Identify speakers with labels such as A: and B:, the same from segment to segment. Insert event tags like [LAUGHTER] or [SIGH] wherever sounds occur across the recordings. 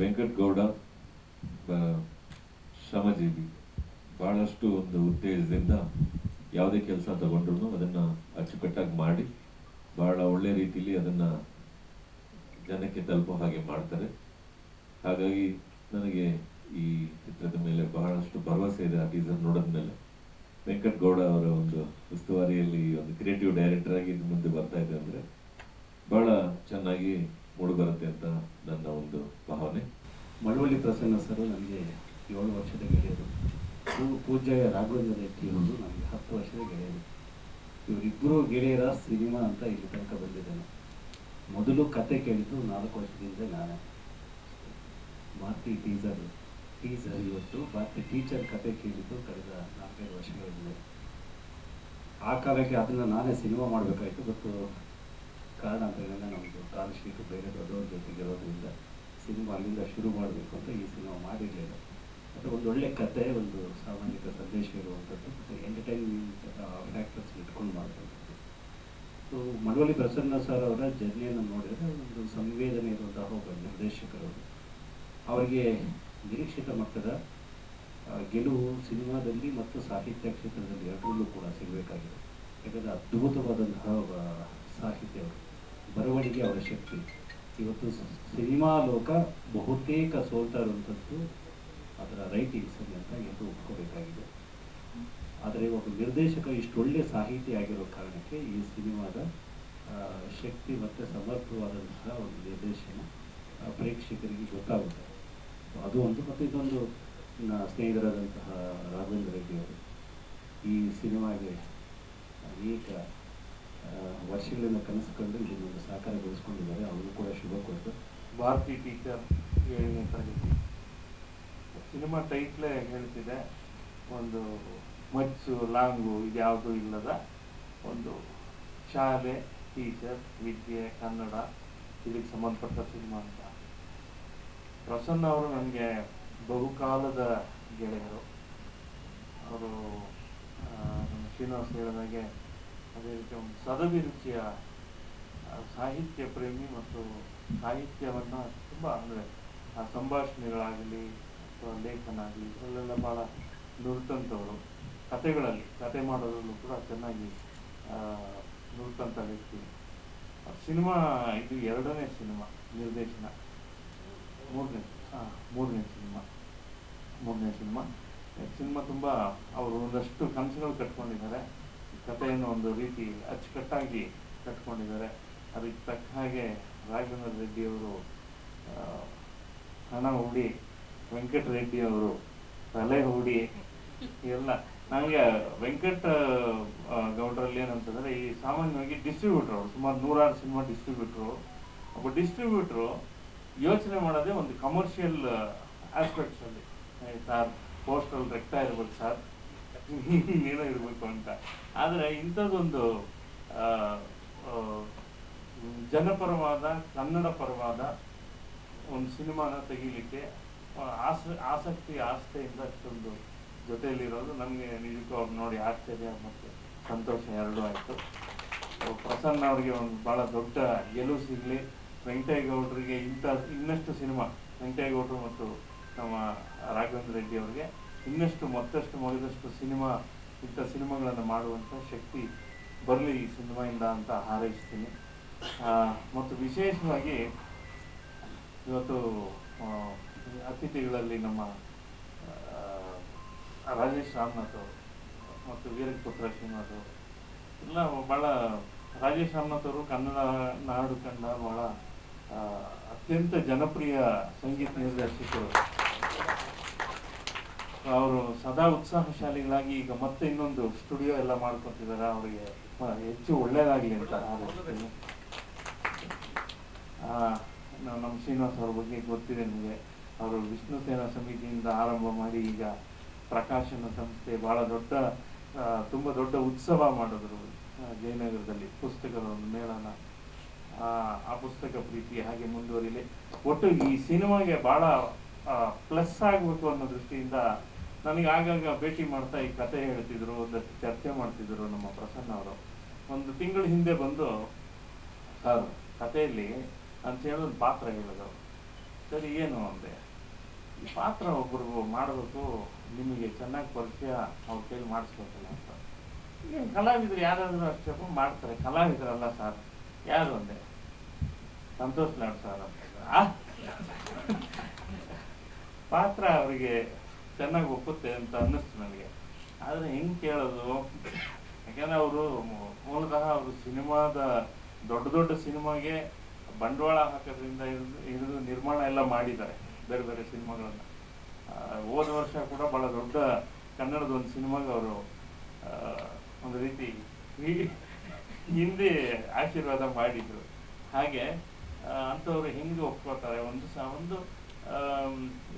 A: ವೆಂಕಟ್ ಗೌಡ ಶ್ರಮಜೀವಿ, ಬಹಳಷ್ಟು ಒಂದು ಉತ್ತೇಜದಿಂದ ಯಾವುದೇ ಕೆಲಸ ತಗೊಂಡ್ರು ಅದನ್ನು ಅಚ್ಚುಕಟ್ಟಾಗಿ ಮಾಡಿ ಬಹಳ ಒಳ್ಳೆ ರೀತಿಯಲ್ಲಿ ಅದನ್ನು ಜನಕ್ಕೆ ತಲುಪೋ ಹಾಗೆ ಮಾಡ್ತಾರೆ. ಹಾಗಾಗಿ ನನಗೆ ಈ ಚಿತ್ರದ ಮೇಲೆ ಬಹಳಷ್ಟು ಭರವಸೆ ಇದೆ ಆ ಟೀಸರ್ ನೋಡಿದ್ಮೇಲೆ ವೆಂಕಟ್ ಗೌಡ ಅವರ ಒಂದು ಉಸ್ತುವಾರಿಯಲ್ಲಿ ಒಂದು ಕ್ರಿಯೇಟಿವ್ ಡೈರೆಕ್ಟರ್ ಆಗಿ ಮುಂದೆ ಬರ್ತಾ ಇದೆ ಅಂದರೆ ಬಹಳ ಚೆನ್ನಾಗಿ ಮೂಡಿಬರುತ್ತೆ ಅಂತ ನನ್ನ ಒಂದು ಭಾವನೆ.
B: ಮಳವಳ್ಳಿ ಪ್ರಸನ್ನ ಸರ್ ನನಗೆ ಏಳು ವರ್ಷದ ಗೆಳೆಯರು. ಪೂಜ್ಯ ರಾಘವೇಂದ್ರ ರೆಡ್ಡಿ ಅವರು ನನಗೆ ಹತ್ತು ವರ್ಷದ ಗೆಳೆಯರು. ಇವರಿಬ್ಬರು ಗೆಳೆಯರ ಸಿನಿಮಾ ಅಂತ ಇಲ್ಲಿ ತನಕ ಬಂದಿದ್ದೇನೆ. ಮೊದಲು ಕತೆ ಕೇಳಿದ್ದು ನಾಲ್ಕು ವರ್ಷದಿಂದ ನಾನೇ. ಭಾರತಿ ಟೀಸರ್ ಟೀಸರ್ ಇವತ್ತು ಭಾರತಿ ಟೀಚರ್ ಕತೆ ಕೇಳಿದ್ದು ಕಳೆದ ನಾಲ್ಕೈದು ವರ್ಷಗಳ ಹಿಂದೆ ಆ ಕಾಲಕ್ಕೆ ಅದನ್ನು ನಾನೇ ಸಿನಿಮಾ ಮಾಡಬೇಕಾಯ್ತು ಮತ್ತು ಕಾರಣ ಅಂತ ಹೇಳಿದ್ರೆ ನಮ್ಮದು ಕಾಲ್ ಬೇರೆ ದೊಡ್ಡವ್ರ ಜೊತೆಗೆ ಇರೋದ್ರಿಂದ ಸಿನಿಮಾ ಅಲ್ಲಿಂದ ಶುರು ಮಾಡಬೇಕು ಅಂತ ಈ ಸಿನಿಮಾ ಮಾಡಿರಲಿಲ್ಲ ಮತ್ತು ಒಂದು ಒಳ್ಳೆ ಕತೆ ಒಂದು ಸಾಮಾಜಿಕ ಸಂದೇಶ ಇರುವಂಥದ್ದು, ಮತ್ತು ಎಂಟರ್ಟೈನ್ಮೆಂಟ್ ಫ್ಯಾಕ್ಟರ್ಸ್ ಇಟ್ಕೊಂಡು ಮಾಡಬೇಕು ಸೊ ಮಳವಳ್ಳಿ ಪ್ರಸನ್ನ ಸರ್ ಅವರ ಜರ್ನಿಯನ್ನು ನೋಡಿದರೆ ಒಂದು ಸಂವೇದನೆ ಇರುವಂತಹ ಒಬ್ಬ ನಿರ್ದೇಶಕರು ಅವರಿಗೆ ನಿರೀಕ್ಷಿತ ಮಟ್ಟದ ಗೆಲುವು ಸಿನಿಮಾದಲ್ಲಿ ಮತ್ತು ಸಾಹಿತ್ಯ ಕ್ಷೇತ್ರದಲ್ಲಿ ಎರಡರಲ್ಲೂ ಕೂಡ ಸಿಗಬೇಕಾಗಿದೆ. ಯಾಕಂದರೆ ಅದ್ಭುತವಾದಂತಹ ಸಾಹಿತ್ಯ ಅವರು. ಬರವಣಿಗೆ ಅವರ ಶಕ್ತಿ. ಇವತ್ತು ಸಿನಿಮಾ ಲೋಕ ಬಹುತೇಕ ಸೋಲ್ತಾ ಇರುವಂಥದ್ದು ಅದರ ರೈಟಿಂಗ್ಸ್ ಅಂತ ಎಂದು ಒಪ್ಕೋಬೇಕಾಗಿದೆ. ಆದರೆ ಒಬ್ಬ ನಿರ್ದೇಶಕ ಇಷ್ಟು ಒಳ್ಳೆ ಸಾಹಿತಿ ಆಗಿರೋ ಕಾರಣಕ್ಕೆ ಈ ಸಿನಿಮಾದ ಶಕ್ತಿ ಮತ್ತು ಸಮರ್ಥವಾದಂತಹ ಒಂದು ನಿರ್ದೇಶನ ಪ್ರೇಕ್ಷಕರಿಗೆ ಗೊತ್ತಾಗುತ್ತೆ. ಅದು ಒಂದು ಮತ್ತು ಇದೊಂದು ಸ್ನೇಹಿತರಾದಂತಹ ರಾಘವೇಂದ್ರ ರೆಡ್ಡಿ ಅವರು ಈ ಸಿನಿಮಾಗೆ ಅನೇಕ ವರ್ಷಗಳಿಂದ ಕನಸು ಕಂಡು ಇದನ್ನೊಂದು ಸಾಕಾರಗೊಳಿಸ್ಕೊಂಡಿದ್ದಾರೆ ಅವರು ಕೂಡ ಶುಭ ಕೊಟ್ಟು
C: ಭಾರತಿ ಟೀಚರ್ ಏಳನೇ ತರಗತಿ ಸಿನಿಮಾ ಟೈಟ್ಲೇ ಹೇಳ್ತಿದೆ, ಒಂದು ಮಚ್ಚು ಲಾಂಗು ಇದ್ಯಾವುದೂ ಇಲ್ಲದ ಒಂದು ಶಾಲೆ ಟೀಚರ್ ವಿದ್ಯೆ, ಕನ್ನಡ ಇದಕ್ಕೆ ಸಂಬಂಧಪಟ್ಟ ಸಿನಿಮಾ ಅಂತ. ಪ್ರಸನ್ನ ಅವರು ನನಗೆ ಬಹುಕಾಲದ ಗೆಳೆಯರು. ಅವರು ನಮ್ಮ ಶ್ರೀನಿವಾಸ್ ಹೇಳಿದಾಗೆ ಅದೇ ರೀತಿ ಒಂದು ಸದಭಿರುಚಿಯ ಸಾಹಿತ್ಯ ಪ್ರೇಮಿ ಮತ್ತು ಸಾಹಿತ್ಯವನ್ನು ತುಂಬ ಅಂದರೆ ಆ ಸಂಭಾಷಣೆಗಳಾಗಲಿ ಅಥವಾ ಲೇಖನ ಆಗಲಿ ಇದರಲ್ಲೆಲ್ಲ ಭಾಳ ನುರಿತಂಥವರು ಕತೆಗಳಲ್ಲಿ ಕತೆ ಮಾಡೋದ್ರಲ್ಲೂ ಕೂಡ ಚೆನ್ನಾಗಿ ಆ, ನುರಿತಂಥ ವ್ಯಕ್ತಿ. ಸಿನಿಮಾ ಇದು ಎರಡನೇ ಸಿನಿಮಾ ನಿರ್ದೇಶನ. ಮೂರನೇ ಹಾಂ ಮೂರನೇ ಸಿನಿಮಾ ಮೂರನೇ ಸಿನಿಮಾ. ಸಿನಿಮಾ ತುಂಬ ಅವರು ಒಂದಷ್ಟು ಕನಸುಗಳು ಕಟ್ಕೊಂಡಿದ್ದಾರೆ. ಕಥೆಯನ್ನು ಒಂದು ರೀತಿ ಅಚ್ಚುಕಟ್ಟಾಗಿ ಕಟ್ಕೊಂಡಿದ್ದಾರೆ. ಅದಕ್ಕೆ ತಕ್ಕ ಹಾಗೆ ರಾಘವೇಂದ್ರ ರೆಡ್ಡಿಯವರು ಹಣ ಹೂಡಿ ವೆಂಕಟ ರೆಡ್ಡಿ ಅವರು ತಲೆ ಹೂಡಿ ಎಲ್ಲ ನನಗೆ ವೆಂಕಟ ಗೌಡರಲ್ಲಿ ಏನಂತಂದ್ರೆ ಈ ಸಾಮಾನ್ಯವಾಗಿ ಡಿಸ್ಟ್ರಿಬ್ಯೂಟ್ರು ಅವರು, ಸುಮಾರು ನೂರಾರು ಸಿನಿಮಾ ಡಿಸ್ಟ್ರಿಬ್ಯೂಟ್ರು ಒಬ್ಬ ಡಿಸ್ಟ್ರಿಬ್ಯೂಟ್ರು ಯೋಚನೆ ಮಾಡೋದೇ ಒಂದು ಕಮರ್ಷಿಯಲ್ ಆಸ್ಪೆಕ್ಟ್ಸ್ ಅಲ್ಲಿ. ಸರ್ ಪೋಸ್ಟಲ್ ರೆಕ್ತಾ ಇರ್ಬೇಕು, ಸರ್. [LAUGHS] ಏನೋ ಇರಬೇಕು ಅಂತ. ಆದರೆ ಇಂಥದ್ದೊಂದು ಜನಪರವಾದ ಕನ್ನಡ ಪರವಾದ ಒಂದು ಸಿನಿಮಾನ ತೆಗೀಲಿಕ್ಕೆ ಆಸ, ಆಸಕ್ತಿ, ಆಸ್ಥೆಯಿಂದ ಅಷ್ಟೊಂದು ಜೊತೆಯಲ್ಲಿರೋದು ನಮಗೆ ನಿಜಕ್ಕೂ ಅವ್ರು ನೋಡಿ ಆಶ್ಚರ್ಯ ಮತ್ತು ಸಂತೋಷ ಎರಡೂ ಆಯಿತು. ಪ್ರಸನ್ನ ಅವರಿಗೆ ಒಂದು ಭಾಳ ದೊಡ್ಡ ಗೆಲುವು ಸಿಗಲಿ. ವೆಂಕಟೇಗೌಡರಿಗೆ ಇಂಥ, ಇನ್ನಷ್ಟು ಸಿನಿಮಾ, ವೆಂಕಟೇಗೌಡರು ಮತ್ತು ನಮ್ಮ ರಾಘವೇಂದ್ರ ರೆಡ್ಡಿ ಅವರಿಗೆ ಇನ್ನಷ್ಟು ಮತ್ತಷ್ಟು ಮಗದಷ್ಟು ಸಿನಿಮಾ, ಇಂಥ ಸಿನಿಮಾಗಳನ್ನು ಮಾಡುವಂಥ ಶಕ್ತಿ ಬರಲಿ ಈ ಸಿನಿಮಾಯಿಂದ ಅಂತ ಹಾರೈಸ್ತೀನಿ. ಮತ್ತು ವಿಶೇಷವಾಗಿ ಇವತ್ತು ಅತಿಥಿಗಳಲ್ಲಿ ನಮ್ಮ ರಾಜೇಶ್ ರಾಮನಾಥ್ ಅವರು ಮತ್ತು ವೀರಪುತ್ರ ಶ್ರೀನಾಥ್ ಅವರು. ಎಲ್ಲ ಭಾಳ ರಾಜೇಶ್ ರಾಮನಾಥ್ ಅವರು ಕನ್ನಡ ನಾಡು ಕಂಡ ಭಾಳ ಅತ್ಯಂತ ಜನಪ್ರಿಯ ಸಂಗೀತ ನಿರ್ದೇಶಕರು. ಅವರು ಸದಾ ಉತ್ಸಾಹಶಾಲಿಗಳಾಗಿ ಈಗ ಮತ್ತೆ ಇನ್ನೊಂದು ಸ್ಟುಡಿಯೋ ಎಲ್ಲ ಮಾಡ್ಕೊತಿದ್ದಾರೆ. ಅವರಿಗೆ ಹೆಚ್ಚು ಒಳ್ಳೇದಾಗಲಿ ಅಂತ ನಮ್ಮ ಶ್ರೀನಿವಾಸ್ ಅವ್ರ ಬಗ್ಗೆ ಗೊತ್ತಿದೆ ನಿಮಗೆ. ಅವರು ವಿಷ್ಣು ಸೇನಾ ಸಮಿತಿಯಿಂದ ಆರಂಭ ಮಾಡಿ ಈಗ ಪ್ರಕಾಶನ ಸಂಸ್ಥೆ ಬಹಳ ದೊಡ್ಡ ತುಂಬ ದೊಡ್ಡ ಉತ್ಸವ ಮಾಡಿದ್ರು ಜಯನಗರದಲ್ಲಿ ಪುಸ್ತಕದ ಒಂದು ಮೇಳನ. ಆ, ಪುಸ್ತಕ ಪ್ರೀತಿ ಹಾಗೆ ಮುಂದುವರಿಲಿ. ಒಟ್ಟು ಈ ಸಿನಿಮಾಗೆ ಬಹಳ ಪ್ಲಸ್ ಆಗಬೇಕು ಅನ್ನೋ ದೃಷ್ಟಿಯಿಂದ ನನಗೆ ಆಗಾಗ ಭೇಟಿ ಮಾಡ್ತಾ ಈ ಕತೆ ಹೇಳ್ತಿದ್ರು ಚರ್ಚೆ ಮಾಡ್ತಿದ್ರು ನಮ್ಮ ಪ್ರಸನ್ನ ಅವರು. ಒಂದು ತಿಂಗಳ ಹಿಂದೆ ಬಂದು ಸರ್ ಕಥೆಯಲ್ಲಿ ಅಂತ ಹೇಳೋದು ಪಾತ್ರ ಹೇಳಿದ್ರು ಸರಿ, ಏನು ಅಂದೆ? ಈ ಪಾತ್ರ ಒಬ್ಬರು ಮಾಡಬೇಕು, ನಿಮಗೆ ಚೆನ್ನಾಗಿ ಪರಿಚಯ ಅವ್ರ ಕೈಲಿ ಮಾಡಿಸ್ಬೇಕಲ್ಲ ಅಂತ. ಏನು ಕಲಾವಿದರು ಯಾರಾದರೂ ಅಷ್ಟೇ ಮಾಡ್ತಾರೆ. ಕಲಾವಿದರಲ್ಲ ಸರ್. ಯಾರು ಅಂದೆ? ಸಂತೋಷ್ ನಾಡ್ ಸರ್ ಅಂತ. ಪಾತ್ರ ಅವರಿಗೆ ಚೆನ್ನಾಗಿ ಒಪ್ಪುತ್ತೆ ಅಂತ ಅನ್ನಿಸ್ತು ನನಗೆ. ಆದರೆ ಹೆಂಗೆ ಕೇಳೋದು? ಯಾಕಂದ್ರೆ ಅವರು ಮೂಲತಃ ಅವರು ಸಿನಿಮಾದ ದೊಡ್ಡ ದೊಡ್ಡ ಸಿನಿಮಾಗೆ ಬಂಡವಾಳ ಹಾಕೋದ್ರಿಂದ ಹಿಡಿದು ನಿರ್ಮಾಣ ಎಲ್ಲ ಮಾಡಿದ್ದಾರೆ ಬೇರೆ ಬೇರೆ ಸಿನಿಮಾಗಳನ್ನ. ಹೋದ ವರ್ಷ ಕೂಡ ಬಹಳ ದೊಡ್ಡ ಕನ್ನಡದ ಒಂದು ಸಿನಿಮಾಗೆ ಅವರು ಒಂದು ರೀತಿ ಹಿಂದೆ ಆಶೀರ್ವಾದ ಮಾಡಿದ್ರು. ಹಾಗೆ ಅಂಥವ್ರು ಹೆಂಗೆ ಒಪ್ಕೋತಾರೆ? ಒಂದು ಸಹ ಒಂದು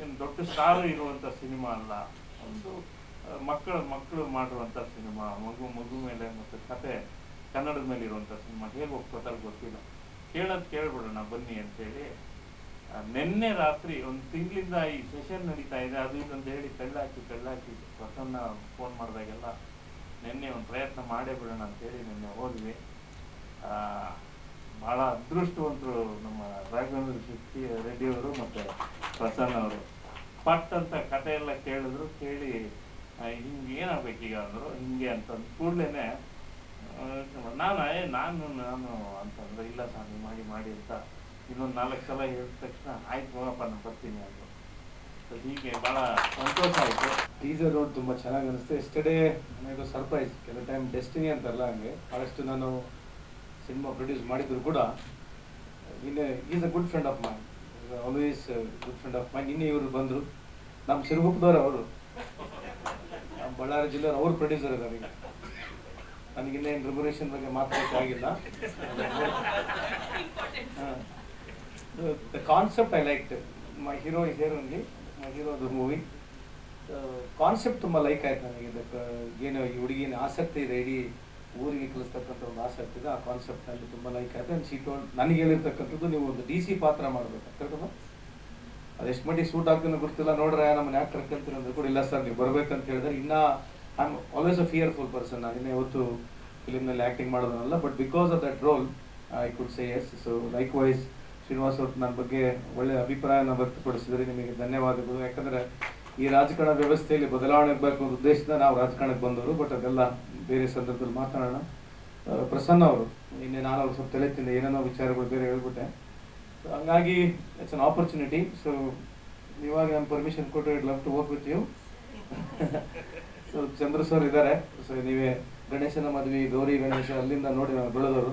C: ಏನು ದೊಡ್ಡ ಸ್ಟಾರ್ ಇರುವಂಥ ಸಿನಿಮಾ ಅಲ್ಲ, ಒಂದು ಮಕ್ಕಳು ಮಕ್ಕಳು ಮಾಡುವಂಥ ಸಿನಿಮಾ, ಮಗು ಮಗು ಮೇಲೆ ಮತ್ತು ಕತೆ ಕನ್ನಡದ ಮೇಲೆ ಇರುವಂಥ ಸಿನಿಮಾ, ಹೇಗೆ ಒಪ್ಕೋತಾರೆ ಗೊತ್ತಿಲ್ಲ. ಕೇಳೋದು ಕೇಳ್ಬಿಡೋಣ, ಬನ್ನಿ ಅಂತೇಳಿ. ನಿನ್ನೆ ರಾತ್ರಿ ಒಂದು ತಿಂಗಳಿಂದ ಈ ಸೆಷನ್ ನಡೀತಾ ಇದೆ, ಅದು ಇದೊಂದು ಹೇಳಿ ಕಳ್ಳಾಕಿ ಕಳ್ಳಾಕಿ ಪ್ರಸನ್ನ ಫೋನ್ ಮಾಡಿದಾಗೆಲ್ಲ ನಿನ್ನೆ ಒಂದು ಪ್ರಯತ್ನ ಮಾಡೇ ಬಿಡೋಣ ಅಂತೇಳಿ ನಿನ್ನೆ ಹೋದ್ವಿ. ಭಾಳ ಅದೃಷ್ಟವಂತರು ನಮ್ಮ ರಾಘವೇಂದ್ರ ಶೆಟ್ಟಿ ರೆಡ್ಡಿಯವರು ಮತ್ತು ಪ್ರಸನ್ನ ಅವರು. ಪಟ್ ಅಂತ ಕತೆ ಎಲ್ಲ ಕೇಳಿದ್ರು, ಕೇಳಿ ಹಿಂಗೆ ಏನಾಗ್ಬೇಕೀಗ ಅಂದರು, ಹಿಂಗೆ ಅಂತ ಕೂಡಲೇ ನಾನು ನಾನು ನಾನು ಅಂತಂದ್ರೆ ಇಲ್ಲ ಸ್ವಾಮಿ ಮಾಡಿ ಮಾಡಿ ಅಂತ ಇನ್ನೊಂದು ನಾಲ್ಕು ಸಲ ಹೇಳಿದ ತಕ್ಷಣ, ಆಯ್ತು ನೋಡಪ್ಪ, ನಾನು ಬರ್ತೀನಿ So, ಹೀಗೆ ಭಾಳ ಸಂತೋಷ ಆಯಿತು.
D: ಟೀಸರ್ ರೋಡ್ ತುಂಬ ಚೆನ್ನಾಗಿ ಅನಿಸ್ತು. ಎಸ್ಟರ್ಡೇ ನನಗೆ ಸರ್ಪ್ರೈಸ್ ಕೆಲವು ಟೈಮ್ ಡೆಸ್ಟಿನಿ ಅಂತಾರಲ್ಲ ಹಂಗೆ. ಭಾಳಷ್ಟು ನಾನು ಸಿನಿಮಾ ಪ್ರೊಡ್ಯೂಸ್ ಮಾಡಿದ್ರು ಕೂಡ. ಇನ್ನೇ is a good friend of mine always good friend of mine ಇನ್ನೇ ಇವರು ಬಂದರು. ನಮ್ಮ ಸಿರುಗುಪ್ಪದವ್ರು ಅವರು. ನಮ್ಮ ಬಳ್ಳಾರಿ ಜಿಲ್ಲೆ ಅವ್ರ ಪ್ರೊಡ್ಯೂಸರ್ ಇದ್ದಾರೆ. ನನಗಿನ್ನೇನು ರೆಮ್ಯುರೇಷನ್ ಬಗ್ಗೆ ಮಾತಾಡೋಕ್ಕಾಗಿಲ್ಲ the concept I like my hero is here only my hero the movie concept ತುಂಬ ಲೈಕ್ ಆಯ್ತು ನನಗೆ. ಇದಕ್ಕೆ ಏನು ಈ ಹುಡುಗಿನ ಆಸಕ್ತಿ ಇದೆ ಇಡೀ ಊರಿಗೆ ಕಲಿಸ್ತಕ್ಕಂಥ ಒಂದು ಆಸಕ್ತಿ ಇದೆ. ಆ ಕಾನ್ಸೆಪ್ಟ್ನಲ್ಲಿ ತುಂಬ ಲೈಕ್ ಆಯ್ತು. ಆ್ಯಂಡ್ ಸೀಟ್ ನನಗೆ ಹೇಳಿರ್ತಕ್ಕಂಥದ್ದು ನೀವು ಒಂದು ಡಿ ಸಿ ಪಾತ್ರ ಮಾಡಬೇಕು. ಅದೆಷ್ಟು ಮಟ್ಟಿಗೆ ಸೂಟ್ ಆಗ್ತಾನೆ ಗೊತ್ತಿಲ್ಲ. ನೋಡ್ರೆ ನಮ್ಮನ್ನ ಯಾಕೆ ಕರ್ಕೊಂತೀರ ಅಂದ್ರೆ ಕೂಡ ಇಲ್ಲ ಸರ್. ನೀವು ಬರ್ಬೇಕಂತ ಹೇಳಿದ್ರೆ ಇನ್ನ I am always a fearful person ನಾನು ಯಾವತ್ತು ಫಿಲಿಮ್ನಲ್ಲಿ acting ಮಾಡೋದನ್ನಲ್ಲ but because of that role I could say yes so likewise Srinivas ಅವ್ರು ನನ್ನ ಬಗ್ಗೆ ಒಳ್ಳೆಯ ಅಭಿಪ್ರಾಯನ ವ್ಯಕ್ತಪಡಿಸಿದರೆ ನಿಮಗೆ ಧನ್ಯವಾದಗಳು. ಯಾಕಂದರೆ ಈ ರಾಜಕಾರಣ ವ್ಯವಸ್ಥೆಯಲ್ಲಿ ಬದಲಾವಣೆ ಬೇಕು ಅನ್ನೋ ಉದ್ದೇಶದಿಂದ ನಾವು ರಾಜಕಾರಣಕ್ಕೆ ಬಂದವರು ಬಟ್ ಅದೆಲ್ಲ ಬೇರೆ ಸಂದರ್ಭದಲ್ಲಿ ಮಾತನಾಡೋಣ. ಪ್ರಸನ್ನ ಅವರು, ನಿನ್ನೆ ನಾನು ಅವ್ರು ಸ್ವಲ್ಪ ತಲೆ ತಿಂದೆ, ಏನೇನೋ ವಿಚಾರಗಳು ಬೇರೆ ಹೇಳ್ಬಿಟ್ಟೆ. ಸೊ ಹಂಗಾಗಿ ಇಟ್ಸ್ ಅನ್ ಆಪರ್ಚುನಿಟಿ ಸೊ ಇವಾಗ ನಾನು ಪರ್ಮಿಷನ್ ಕೊಟ್ಟು it love to work with you Chandra sir ಇದ್ದಾರೆ. ಸರ್ ನೀವೇ ಗಣೇಶನ ಮದುವೆ, ಗೌರಿ ಗಣೇಶ ಅಲ್ಲಿಂದ ನೋಡಿ ನಾನು ಬೆಳೆದವರು.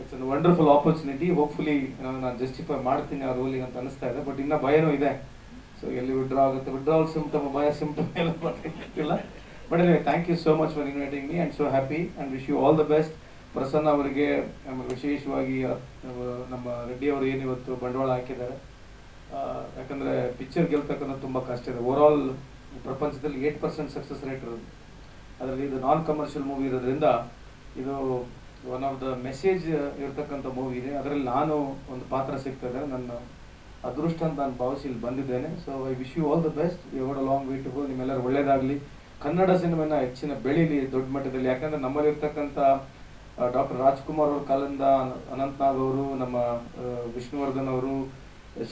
D: It's an wonderful opportunity hopefully ನಾನು ಜಸ್ಟಿಫೈ ಮಾಡ್ತೀನಿ ಆ ರೋಲಿಗೆ ಅಂತ ಅನಿಸ್ತಾ ಇದೆ. ಬಟ್ ಇನ್ನೂ ಭಯನೂ ಇದೆ. ಸೊ ಎಲ್ಲಿ ವಿಡ್ರಾ ಆಗುತ್ತೆ? ವಿಡ್ರಾಲ್ ಸಿಂಪ್ಟಮ್ ಭಯ ಸಿಂಪ್ಟಮ್ ಎಲ್ಲ ಗೊತ್ತಿಲ್ಲ. But anyway thank you so much for inviting me and so happy and wish you all the best Prasanna ಅವರಿಗೆ ಆಮೇಲೆ ವಿಶೇಷವಾಗಿ ನಮ್ಮ ರೆಡ್ಡಿ ಅವರು ಏನು ಇವತ್ತು ಬಂಡವಾಳ ಹಾಕಿದ್ದಾರೆ. ಯಾಕಂದ್ರೆ ಪಿಕ್ಚರ್ ಗೆಲ್ತಕ್ಕಂಥ ತುಂಬ ಕಷ್ಟ ಇದೆ. ಓವರ್ ಆಲ್ ಪ್ರಪಂಚದಲ್ಲಿ ಏಟ್ ಪರ್ಸೆಂಟ್ ಸಕ್ಸಸ್ ರೇಟ್ ಇರೋದು. ಅದರಲ್ಲಿ ಇದು ನಾನ್ ಕಮರ್ಷಿಯಲ್ ಮೂವಿ ಇರೋದ್ರಿಂದ ಇದು ಒನ್ ಆಫ್ ದ ಮೆಸೇಜ್ ಇರತಕ್ಕಂಥ ಮೂವಿ ಇದೆ. ಅದರಲ್ಲಿ ನಾನು ಒಂದು ಪಾತ್ರ ಸಿಗ್ತದೆ ನನ್ನ ಅದೃಷ್ಟ ಅಂತ ನಾನು ಭಾವಿಸಿ ಇಲ್ಲಿ ಬಂದಿದ್ದೇನೆ. So I wish you all the best you got a long way to go ನಿಮ್ಮೆಲ್ಲರೂ ಒಳ್ಳೇದಾಗಲಿ. ಕನ್ನಡ ಸಿನಿಮಾನ ಹೆಚ್ಚಿನ ಬೆಳೀಲಿ ದೊಡ್ಡ ಮಟ್ಟದಲ್ಲಿ. ಯಾಕಂದ್ರೆ ನಮ್ಮಲ್ಲಿ ಇರ್ತಕ್ಕಂಥ ಡಾಕ್ಟರ್ ರಾಜ್ಕುಮಾರ್ ಅವ್ರ ಕಾಲದಿಂದ ಅನಂತ್ನಾಗ್ ಅವರು, ನಮ್ಮ ವಿಷ್ಣುವರ್ಧನ್ ಅವರು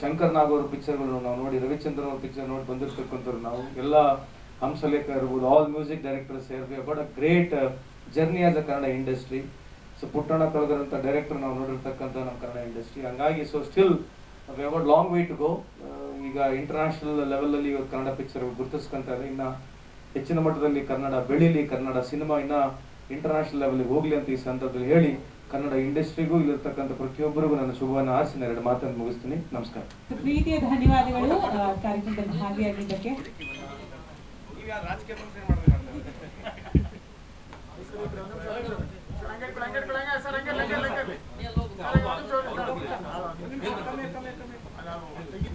D: ಶಂಕರ್ ನಾಗ್ ಅವ್ರ ಪಿಕ್ಚರ್ಗಳು ನಾವು ನೋಡಿ, ರವಿಚಂದ್ರ ಅವ್ರ ಪಿಕ್ಚರ್ ನೋಡಿ ಬಂದಿರ್ತಕ್ಕಂಥವ್ರು ನಾವು. ಎಲ್ಲ ಹಂಸಲೇಖ ಇರ್ಬೋದು all music directors ಸೇರ್ಬಿ but a great journey as a Kannada industry so Puttanna ಕಳೆದಿರೋಂಥ director ನಾವು ನೋಡಿರ್ತಕ್ಕಂಥ ನಮ್ಮ ಕನ್ನಡ ಇಂಡಸ್ಟ್ರಿ ಹಂಗಾಗಿ so still we have long way to go ಈಗ ಇಂಟರ್ನ್ಯಾಷನಲ್ ಲೆವೆಲಲ್ಲಿ ಇವತ್ತು ಕನ್ನಡ ಪಿಕ್ಚರ್ ಗುರುತಿಸ್ಕೊಂತ ಇದೆ ಇನ್ನ ಹೆಚ್ಚಿನ ಮಟ್ಟದಲ್ಲಿ ಕನ್ನಡ ಬೆಳೀಲಿ ಕನ್ನಡ ಸಿನಿಮಾ ಇನ್ನ ಇಂಟರ್ನ್ಯಾಷನಲ್ ಲೆವೆಲ್ಗೆ ಹೋಗ್ಲಿ ಅಂತ ಈ ಸಂದರ್ಭದಲ್ಲಿ ಹೇಳಿ ಕನ್ನಡ ಇಂಡಸ್ಟ್ರಿಗೂ ಇಲ್ಲಿರ್ತಕ್ಕಂಥ ಪ್ರತಿಯೊಬ್ಬರಿಗೂ ನನ್ನ ಶುಭವನ್ನು ಆರಿಸಿ ಎರಡು ಮಾತನ್ನು ಮುಗಿಸ್ತೀನಿ. ನಮಸ್ಕಾರ.
E: ಪ್ರೀತಿಯ ಧನ್ಯವಾದಗಳು. ಕಾರ್ಯಕ್ರಮದಲ್ಲಿ ಭಾಗಿಯಾಗಿದ್ದಕ್ಕೆ.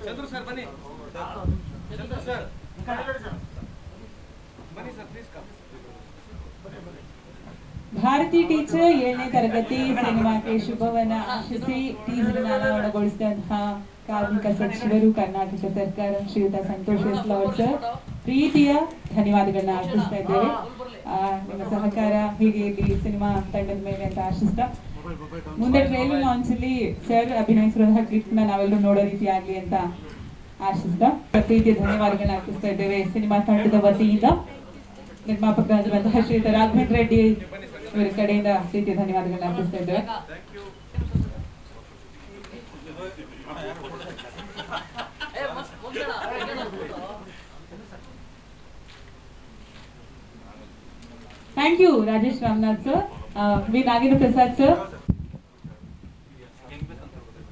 D: ಚಂದ್ರು ಸರ್ ಬನ್ನಿ. ಚಂದ್ರು ಸರ್. ಬನ್ನಿ sir please come
E: Bharathi teacher ಏಳನೇ ತರಗತಿ ಸಿನಿಮಾಕ್ಕೆ ಶುಭವನ್ನ ಆಶಿಸಿ ಟೀಸರ್ ಒಳಗೊಳಿಸಿದಂತಹ ಕಾರ್ಮಿಕ ಸಚಿವರು ಕರ್ನಾಟಕ ಸರ್ಕಾರ ಶ್ರೀಯುತ ಸಂತೋಷ್ ಎಸ್ ಸರ್ ಪ್ರೀತಿಯ ಧನ್ಯವಾದಗಳನ್ನ ಆಶಿಸ್ತಾ ಇದ್ದೇವೆ. ನಿಮ್ಮ ಸಹಕಾರ ಹೀಗೆ ಇಲ್ಲಿ ಸಿನಿಮಾ ತಂಡದ ಮೇಲೆ ಅಂತ ಆಶಿಸ್ತಾ. ಮುಂದೆ ಟ್ರೈಲರ್ ಲಾಂಚ್ ಅಲ್ಲಿ ಸರ್ ಅಭಿನಯಿಸಿರುವಂತಹ ಕ್ಲಿಪ್ನ ನಾವೆಲ್ಲರೂ ನೋಡೋ ರೀತಿ ಆಗ್ಲಿ ಅಂತ ಆಶಿಸ್ತಾ. ಪ್ರೀತಿಯ ಧನ್ಯವಾದಗಳನ್ನ ಅರ್ಪಿಸ್ತಾ ಇದ್ದೇವೆ ಸಿನಿಮಾ ತಂಡದ ವತಿಯಿಂದ. ನಿರ್ಮಾಪಕರಾಗಿರುವಂತಹ ಶ್ರೀಯುತ ರಾಘವೇಂದ್ರ ರೆಡ್ಡಿ ಇವರ ಕಡೆಯಿಂದ ಪ್ರೀತಿ ಧನ್ಯವಾದಗಳನ್ನ ಅರ್ಪಿಸ್ತಾ ಇದ್ದೇವೆ. Thank you Rajesh Ramanath sir V Nagendra Prasad sir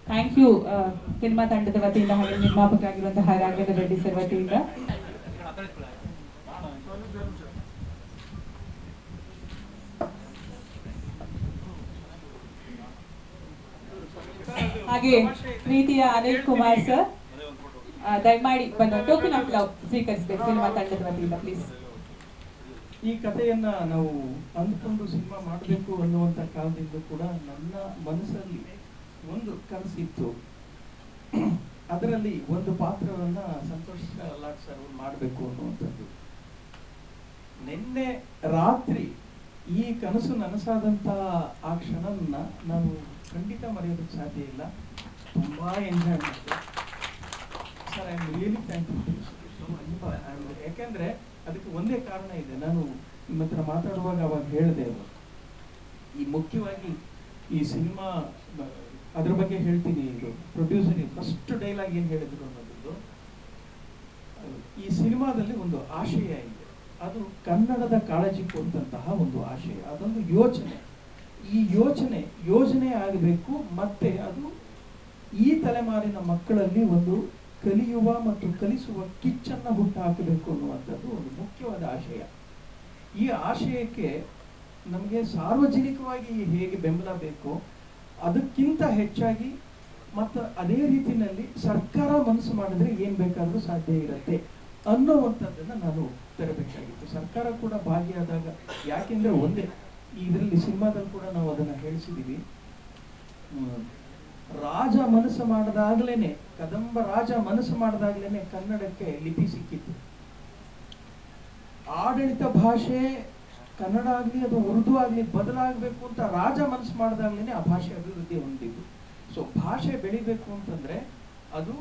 E: thank you cinema ತಂಡದ ವತಿಯಿಂದ ಹಾಗೆ ನಿರ್ಮಾಪಕರಾಗಿರುವಂತಹ ರಾಘವೇಂದ್ರ ರೆಡ್ಡಿ ಸರ್ ವತಿಯಿಂದ. ಹಾಗೆ ಪ್ರೀತಿಯ ಅನಿಲ್ ಕುಮಾರ್ ಸರ್ ದಯಮಾಡಿ ಬಂದು ಟೋಕನ್ ಆಫ್ ಲವ್ ಸ್ವೀಕರಿಸಬೇಕು ಸಿನಿಮಾ ತಂಡದ ವತಿಯಿಂದ ಪ್ಲೀಸ್
F: ಈ ಕಥೆಯನ್ನ ನಾವು ಅಂದ್ಕೊಂಡು ಸಿನಿಮಾ ಮಾಡಬೇಕು ಅನ್ನುವಂಥ ಕಾಲದಿಂದ ಕೂಡ ನನ್ನ ಮನಸ್ಸಲ್ಲಿ ಒಂದು ಕನಸಿತ್ತು ಅದರಲ್ಲಿ ಒಂದು ಪಾತ್ರವನ್ನ ಸಂತೋಷ್ ಲಾಡ್ ಸರ್ ಮಾಡಬೇಕು ಅನ್ನುವಂಥದ್ದು. ನಿನ್ನೆ ರಾತ್ರಿ ಈ ಕನಸು ನನಸಾದಂತ ಆ ಕ್ಷಣವನ್ನ ನಾನು ಖಂಡಿತ ಮರೆಯೋದಕ್ಕೆ ಸಾಧ್ಯ ಇಲ್ಲ. ತುಂಬಾ ಎಂಜಾಯ್ ಮಾಡಿದೆ. Sir I am really thankful ಯಾಕೆಂದ್ರೆ ಅದಕ್ಕೆ ಒಂದೇ ಕಾರಣ ಇದೆ. ನಾನು ನಿಮ್ಮ ಹತ್ರ ಮಾತಾಡುವಾಗ ಅವಾಗ ಹೇಳಿದೆ ಈ ಮುಖ್ಯವಾಗಿ ಈ ಸಿನಿಮಾ, ಅದ್ರ ಬಗ್ಗೆ ಹೇಳ್ತೀನಿ ಇದು. ಪ್ರೊಡ್ಯೂಸರ್ ಫಸ್ಟ್ ಡೈಲಾಗ್ ಏನ್ ಹೇಳಿದ್ರು ಅನ್ನೋದು ಈ ಸಿನಿಮಾದಲ್ಲಿ ಒಂದು ಆಶಯ ಇದೆ. ಅದು ಕನ್ನಡದ ಕಾಳಜಿ ಕೊಟ್ಟಂತಹ ಒಂದು ಆಶಯ. ಅದೊಂದು ಯೋಚನೆ. ಈ ಯೋಚನೆ, ಯೋಜನೆ ಆಗಬೇಕು, ಮತ್ತೆ ಅದು ಈ ತಲೆಮಾರಿನ ಮಕ್ಕಳಲ್ಲಿ ಒಂದು ಕಲಿಯುವ ಮತ್ತು ಕಲಿಸುವ ಕಿಚ್ಚನ್ನ ಹುಟ್ಟುಹಾಕಬೇಕು ಅನ್ನುವಂಥದ್ದು ಒಂದು ಮುಖ್ಯವಾದ ಆಶಯ. ಈ ಆಶಯಕ್ಕೆ ನಮಗೆ ಸಾರ್ವಜನಿಕವಾಗಿ ಹೇಗೆ ಬೆಂಬಲ ಬೇಕೋ ಅದಕ್ಕಿಂತ ಹೆಚ್ಚಾಗಿ ಮತ್ತು ಅದೇ ರೀತಿಯಲ್ಲಿ ಸರ್ಕಾರ ಮನಸ್ಸು ಮಾಡಿದ್ರೆ ಏನು ಬೇಕಾದರೂ ಸಾಧ್ಯ ಇರುತ್ತೆ ಅನ್ನೋವಂಥದ್ದನ್ನು ನಾನು ತರಬೇಕಾಗಿತ್ತು. ಸರ್ಕಾರ ಕೂಡ ಭಾಗಿಯಾದಾಗ ಯಾಕೆಂದರೆ ಒಂದೇ ಇದರಲ್ಲಿ ಸಿನಿಮಾದಲ್ಲಿ ಕೂಡ ನಾವು ಅದನ್ನ ಹೇಳಿಸಿದ್ದೀವಿ. ರಾಜ ಮನಸ್ಸು ಮಾಡದಾಗ್ಲೇನೆ, ಕದಂಬ ರಾಜ ಮನಸ್ಸು ಮಾಡದಾಗ್ಲೇನೆ ಕನ್ನಡಕ್ಕೆ ಲಿಪಿ ಸಿಕ್ಕಿತ್ತು. ಆಡಳಿತ ಭಾಷೆ ಕನ್ನಡ ಆಗ್ಲಿ ಅದು ಉರ್ದು ಆಗ್ಲಿ ಬದಲಾಗಬೇಕು ಅಂತ ರಾಜ ಮನಸ್ಸು ಮಾಡಿದಾಗಲೇ ಆ ಭಾಷೆ ಅಭಿವೃದ್ಧಿ ಹೊಂದಿದ್ದು. ಸೊ ಭಾಷೆ ಬೆಳಿಬೇಕು ಅಂತಂದ್ರೆ ಅದು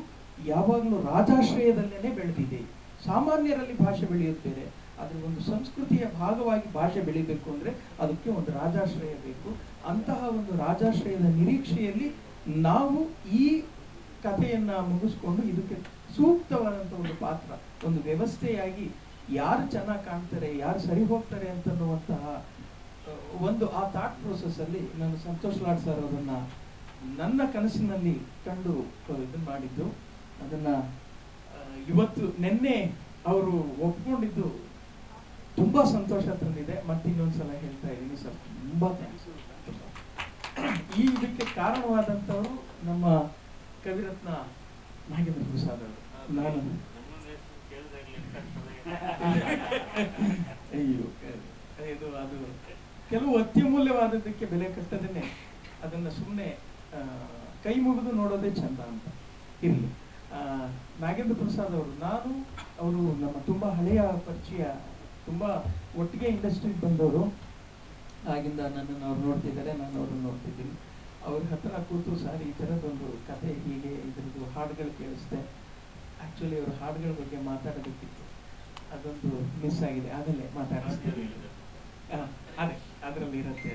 F: ಯಾವಾಗಲೂ ರಾಜಾಶ್ರಯದಲ್ಲೇನೆ ಬೆಳೆದಿದೆ. ಸಾಮಾನ್ಯರಲ್ಲಿ ಭಾಷೆ ಬೆಳೆಯೋದು ಬೇರೆ ಅದ್ರ ಒಂದು ಸಂಸ್ಕೃತಿಯ ಭಾಗವಾಗಿ ಭಾಷೆ ಬೆಳಿಬೇಕು ಅಂದ್ರೆ ಅದಕ್ಕೆ ಒಂದು ರಾಜಾಶ್ರಯ ಬೇಕು. ಅಂತಹ ಒಂದು ರಾಜಾಶ್ರಯದ ನಿರೀಕ್ಷೆಯಲ್ಲಿ ನಾವು ಈ ಕಥೆಯನ್ನು ಮುಗಿಸ್ಕೊಂಡು ಇದಕ್ಕೆ ಸೂಕ್ತವಾದಂತ ಒಂದು ಪಾತ್ರ, ಒಂದು ವ್ಯವಸ್ಥೆಯಾಗಿ ಯಾರು ಚೆನ್ನಾಗಿ ಕಾಣ್ತಾರೆ, ಯಾರು ಸರಿ ಹೋಗ್ತಾರೆ ಅಂತನ್ನುವಂತಹ ಒಂದು ಆ ಥಾಟ್ ಪ್ರೋಸೆಸ್ ಅಲ್ಲಿ ನಾನು ಸಂತೋಷ್ ಲಾಡ್ ಸರ್ ಅವರನ್ನ ನನ್ನ ಕನಸಿನಲ್ಲಿ ಕಂಡು ಇದನ್ನ ಮಾಡಿದ್ದು. ಅದನ್ನ ಇವತ್ತು ನಿನ್ನೆ ಅವರು ಒಪ್ಕೊಂಡಿದ್ದು ತುಂಬಾ ಸಂತೋಷ ತಂದಿದೆ. ಮತ್ತೆ ಇನ್ನೊಂದ್ಸಲ ಹೇಳ್ತಾ ಇದ್ದೀನಿ ಸರ್. ತುಂಬಾ ಥ್ಯಾಂಕ್ಸ್ ಈ ಇದಕ್ಕೆ ಕಾರಣವಾದಂತವರು ನಮ್ಮ ಕವಿರತ್ನ ನಾಗೇಂದ್ರ ಪ್ರಸಾದ್ ಅವರು. ನಾನು. [LAUGHS] ಅಯ್ಯೋ ಇದು ಅದು. ಕೆಲವು ಅತ್ಯಮೂಲ್ಯವಾದದ್ದಕ್ಕೆ ಬೆಲೆ ಕಟ್ಟದೇನೆ ಅದನ್ನ ಸುಮ್ಮನೆ ಕೈ ಮುಗಿದು ನೋಡೋದೇ ಚಂದ ಅಂತ. ಇರಲಿ. ನಾಗೇಂದ್ರ ಪ್ರಸಾದ್ ಅವರು ನಾನು ಅವರು ನಮ್ಮ ತುಂಬಾ ಹಳೆಯ ಪರಿಚಯ ತುಂಬಾ ಒಟ್ಟಿಗೆ ಇಂಡಸ್ಟ್ರಿಗೆ ಬಂದವರು. ಆಗಿಂದ ನನ್ನನ್ನು ಅವ್ರು ನೋಡ್ತಿದ್ದಾರೆ ನಾನು ಅವ್ರನ್ನ ನೋಡ್ತಿದ್ದೀನಿ. ಅವ್ರ ಹತ್ರ ಕೂತು ಸರ್ ಈ ಥರದೊಂದು ಕತೆ ಹೀಗೆ ಇದ್ರದ್ದು ಹಾಡುಗಳು ಕೇಳಿಸ್ದೆ. ಆಕ್ಚುಲಿ ಅವ್ರ ಹಾಡುಗಳ ಬಗ್ಗೆ ಮಾತಾಡೋದಕ್ಕಿತ್ತು ಅದೊಂದು ಮಿಸ್ ಆಗಿದೆ. ಆಗಲೇ ಮಾತಾಡಿಸ್ತೀನಿ ಹಾಂ ಅದೇ ಅದರಲ್ಲಿ ಇರುತ್ತೆ.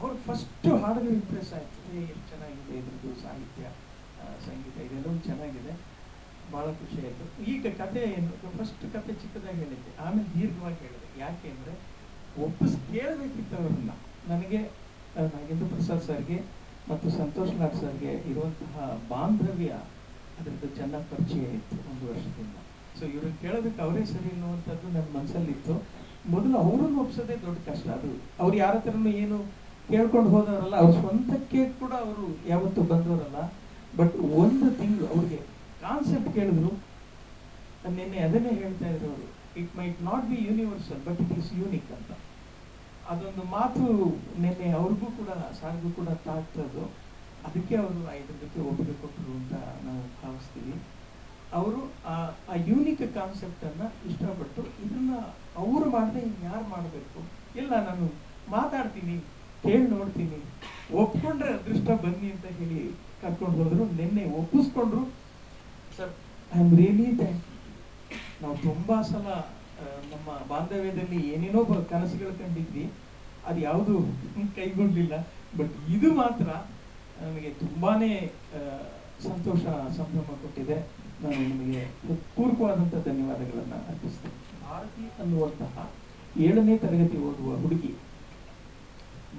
F: ಅವ್ರು ಫಸ್ಟ್ ಹಾಡುಗಳು ಇಂಪ್ರೆಸ್ ಆಯ್ತು. ಎಷ್ಟು ಚೆನ್ನಾಗಿದೆ ಇದ್ರದ್ದು ಸಾಹಿತ್ಯ ಸಂಗೀತ ಇದೆಲ್ಲವೂ ಚೆನ್ನಾಗಿದೆ. ಬಹಳ ಖುಷಿಯಾಯಿತು ಈಗ ಕತೆ ಏನು ಫಸ್ಟ್ ಕತೆ ಚಿಕ್ಕದಾಗಿ ಹೇಳಿದ್ದೆ. ಆಮೇಲೆ ದೀರ್ಘವಾಗಿ ಹೇಳಿದೆ. ಯಾಕೆ ಅಂದರೆ ಒಪ್ಪಿಸ್ ಕೇಳಬೇಕಿತ್ತು ಅವ್ರನ್ನ. ನನಗೆ ನಾಗೇಂದ್ರ ಪ್ರಸಾದ್ ಸರ್ಗೆ ಮತ್ತು ಸಂತೋಷ್ ನಾಥ್ ಸರ್ಗೆ ಇರುವಂತಹ ಬಾಂಧವ್ಯ ಅದರದ್ದು ಚೆನ್ನಾಗಿ ಪರಿಚಯ ಇತ್ತು ಒಂದು ವರ್ಷದಿಂದ. ಸೊ ಇವ್ರನ್ನ ಕೇಳೋದಕ್ಕೆ ಅವರೇ ಸರಿ ಅನ್ನುವಂಥದ್ದು ನನ್ನ ಮನಸ್ಸಲ್ಲಿತ್ತು ಮೊದಲು ಅವರನ್ನು ಒಪ್ಸೋದೇ ದೊಡ್ಡ ಕಷ್ಟ. ಅದು ಅವ್ರು ಯಾರ ಹತ್ರನೂ ಏನು ಕೇಳ್ಕೊಂಡು ಹೋದವರಲ್ಲ, ಅವ್ರ ಸ್ವಂತಕ್ಕೆ ಕೂಡ ಅವರು ಯಾವತ್ತೂ ಬಂದವರಲ್ಲ. ಬಟ್ ಒಂದು ತಿಂಗಳು ಅವ್ರಿಗೆ ಕಾನ್ಸೆಪ್ಟ್ ಕೇಳಿದ್ರು. ನಿನ್ನೆ ಅದನ್ನೇ ಹೇಳ್ತಾ ಇದ್ರು ಅವರು it might not be universal but it is unique ಅಂತ. ಅದೊಂದು ಮಾತು ನಿನ್ನೆ ಅವ್ರಿಗೂ ಕೂಡ, ಸಾರಿಗೂ ಕೂಡ ತಾಗ್ತದ್ದು ಅದಕ್ಕೆ ಅವರು ಇದಕ್ಕೆ ಒಪ್ಪಿಗೆ ಕೊಟ್ಟರು ಅಂತ ನಾವು ಭಾವಿಸ್ತೀವಿ. ಅವರು ಆ ಯೂನಿಕ್ ಕಾನ್ಸೆಪ್ಟ್ ಅನ್ನ ಇಷ್ಟಪಟ್ಟು ಇದನ್ನ ಅವರು ಮಾಡದೆ ಯಾರು ಮಾಡಬೇಕು? ಇಲ್ಲ, ನಾನು ಮಾತಾಡ್ತೀನಿ, ಕೇಳಿ ನೋಡ್ತೀನಿ, ಒಪ್ಕೊಂಡ್ರೆ ಅದೃಷ್ಟ ಬನ್ನಿ ಅಂತ ಹೇಳಿ ಕರ್ಕೊಂಡು ಹೋದ್ರು. ನಿನ್ನೆ ಒಪ್ಪಿಸ್ಕೊಂಡ್ರು ಐ ಆಮ್ ರಿಯಲಿ ಥ್ಯಾಂಕ್ ನಾವು ತುಂಬಾ ಸಲ ನಮ್ಮ ಬಾಂಧವ್ಯದಲ್ಲಿ ಏನೇನೋ ಕನಸುಗಳು ಕಂಡಿದ್ವಿ. ಅದು ಯಾವುದು [LAUGHS] ಕೈಗೊಂಡಿಲ್ಲ ಬಟ್ ಇದು ಮಾತ್ರ ನನಗೆ ತುಂಬಾನೇ ಆ, ಸಂತೋಷ ಸಂಭ್ರಮ ಕೊಟ್ಟಿದೆ. ನಾನು ನಿಮಗೆ ಪೂರ್ವಕವಾದಂಥ ಧನ್ಯವಾದಗಳನ್ನು ಅರ್ಪಿಸ್ತೇನೆ. ಭಾರತಿ ಅನ್ನುವಂತಹ ಏಳನೇ ತರಗತಿ ಓದುವ ಹುಡುಗಿ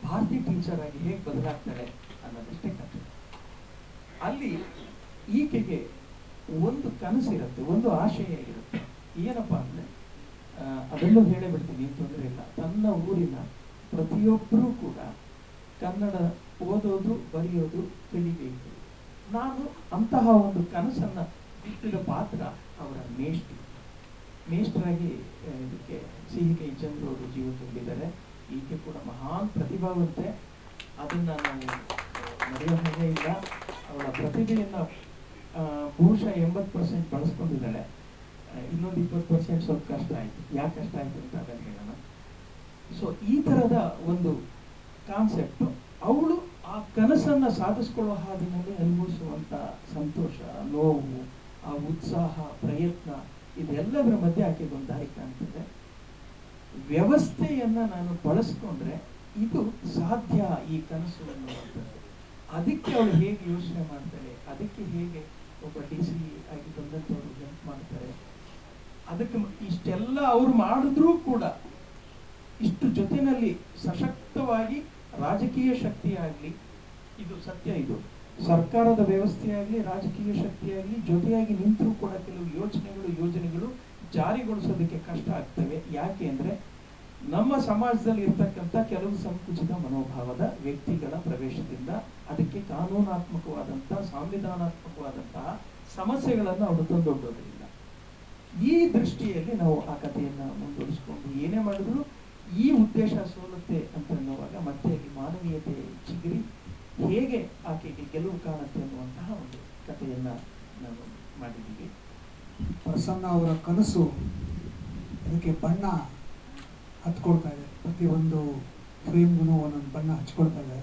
F: ಭಾರತಿ ಟೀಚರ್ ಆಗಿ ಹೇಗೆ ಬದಲಾಗ್ತಾಳೆ ಅನ್ನೋದಷ್ಟೇ ಕಥೆ. ಅಲ್ಲಿ ಈಕೆಗೆ ಒಂದು ಕನಸಿರುತ್ತೆ, ಒಂದು ಆಶಯ ಇರುತ್ತೆ ಏನಪ್ಪಾ ಅಂದ್ರೆ ಅದೆಲ್ಲೂ ಹೇಳೇ ಬಿಡ್ತೀನಿ ತೊಂದರೆ ಇಲ್ಲ. ತನ್ನ ಊರಿನ ಪ್ರತಿಯೊಬ್ಬರೂ ಕೂಡ ಕನ್ನಡ ಓದೋದು, ಬರೆಯೋದು ಕಲಿಬೇಕು ನಾನು ಅಂತಹ ಒಂದು ಕನಸನ್ನ ಬಿಟ್ಟಿದ ಪಾತ್ರ ಅವರ ಮೇಷ್ಟ್ರು. ಮೇಷ್ಟ್ರಾಗಿ ಇದಕ್ಕೆ ಸಿಹಿ ಕೈ ಚಂದ್ರ ಅವರು ಜೀವ ತುಂಬಿದ್ದಾರೆ. ಈಕೆ ಕೂಡ ಮಹಾನ್ ಪ್ರತಿಭಾವಂತೆ. ಅದನ್ನ ನಾನು ಮರೆಯೋ ಹಾಗೆ ಇಲ್ಲ. ಅವಳ ಪ್ರತಿಭೆಯನ್ನ ಬಹುಶಃ ಎಂಬತ್ತು ಪರ್ಸೆಂಟ್ ಬಳಸ್ಕೊಂಡಿದ್ದಾಳೆ. ಇನ್ನೊಂದು ಇಪ್ಪತ್ತು ಪರ್ಸೆಂಟ್ ಸ್ವಲ್ಪ ಕಷ್ಟ ಆಯ್ತು. ಯಾಕೆ ಕಷ್ಟ ಆಯಿತು ಅಂತ ಅದನ್ನು ಹೇಳೋಣ. ಸೊ ಈ ಥರದ ಒಂದು ಕಾನ್ಸೆಪ್ಟ್ ಅವಳು ಆ ಕನಸನ್ನ ಸಾಧಿಸ್ಕೊಳ್ಳೋ ಹಾದಿನಲ್ಲಿ ಅನುಭವಿಸುವಂಥ ಸಂತೋಷ, ನೋವು, ಆ ಉತ್ಸಾಹ, ಪ್ರಯತ್ನ, ಇದೆಲ್ಲದರ ಮಧ್ಯೆ ಆಕೆಗೆ ಒಂದು ದಾರಿ ಕಾಣ್ತದೆ. ವ್ಯವಸ್ಥೆಯನ್ನ ನಾನು ಬಳಸ್ಕೊಂಡ್ರೆ ಇದು ಸಾಧ್ಯ ಈ ಕನಸು ಅನ್ನುವಂಥದ್ದು. ಅದಕ್ಕೆ ಅವಳು ಹೇಗೆ ಯೋಚನೆ ಮಾಡ್ತಾಳೆ, ಅದಕ್ಕೆ ಹೇಗೆ ಒಬ್ಬ ಡಿ ಸಿ ಆಗಿ ಬಂದಂಥವ್ರು ಜಂಪ್ ಮಾಡ್ತಾರೆ. ಅದಕ್ಕೆ ಇಷ್ಟೆಲ್ಲ ಅವರು ಮಾಡಿದ್ರೂ ಕೂಡ ಇಷ್ಟು ಜೊತೆನಲ್ಲಿ ಸಶಕ್ತವಾಗಿ ರಾಜಕೀಯ ಶಕ್ತಿಯಾಗಲಿ, ಇದು ಸತ್ಯ ಇದು. ಸರ್ಕಾರದ ವ್ಯವಸ್ಥೆಯಾಗಲಿ, ರಾಜಕೀಯ ಶಕ್ತಿಯಾಗಲಿ, ಜೊತೆಯಾಗಿ ನಿಂತರೂ ಕೂಡ ಕೆಲವು ಯೋಚನೆಗಳು, ಯೋಜನೆಗಳು ಜಾರಿಗೊಳಿಸೋದಕ್ಕೆ ಕಷ್ಟ ಆಗ್ತವೆ. ಯಾಕೆ ಅಂದ್ರೆ ನಮ್ಮ ಸಮಾಜದಲ್ಲಿ ಇರ್ತಕ್ಕಂಥ ಕೆಲವು ಸಂಕುಚಿತ ಮನೋಭಾವದ ವ್ಯಕ್ತಿಗಳ ಪ್ರವೇಶದಿಂದ ಅದಕ್ಕೆ ಕಾನೂನಾತ್ಮಕವಾದಂತಹ, ಸಂವಿಧಾನಾತ್ಮಕವಾದಂತಹ ಸಮಸ್ಯೆಗಳನ್ನು ಅವರು ತಂದೊಡ್ಡೋದ್ರಿಂದ. ಈ ದೃಷ್ಟಿಯಲ್ಲಿ ನಾವು ಆ ಕಥೆಯನ್ನು ಮುಂದುವರಿಸಿಕೊಂಡು ಏನೇ ಮಾಡಿದ್ರು ಈ ಉದ್ದೇಶ ಸೋಲುತ್ತೆ ಅಂತ ಅನ್ನುವಾಗ ಮತ್ತೆ ಅಲ್ಲಿ ಮಾನವೀಯತೆ ಚಿಗುರಿ ಹೇಗೆ ಆಕೆಗೆ ಗೆಲುವು ಕಾಣುತ್ತೆ ಅನ್ನುವಂತಹ ಒಂದು ಕಥೆಯನ್ನ ನಾವು ಮಾಡಿದ್ದೀವಿ.
G: ಪ್ರಸನ್ನ ಅವರ ಕನಸು, ಅದಕ್ಕೆ ಬಣ್ಣ ಹತ್ಕೊಳ್ತಾ ಇದೆ. ಪ್ರತಿಯೊಂದು ಫ್ರೇಮ್ಗೂ ಒಂದೊಂದು ಬಣ್ಣ ಹಚ್ಕೊಳ್ತಾ ಇದೆ.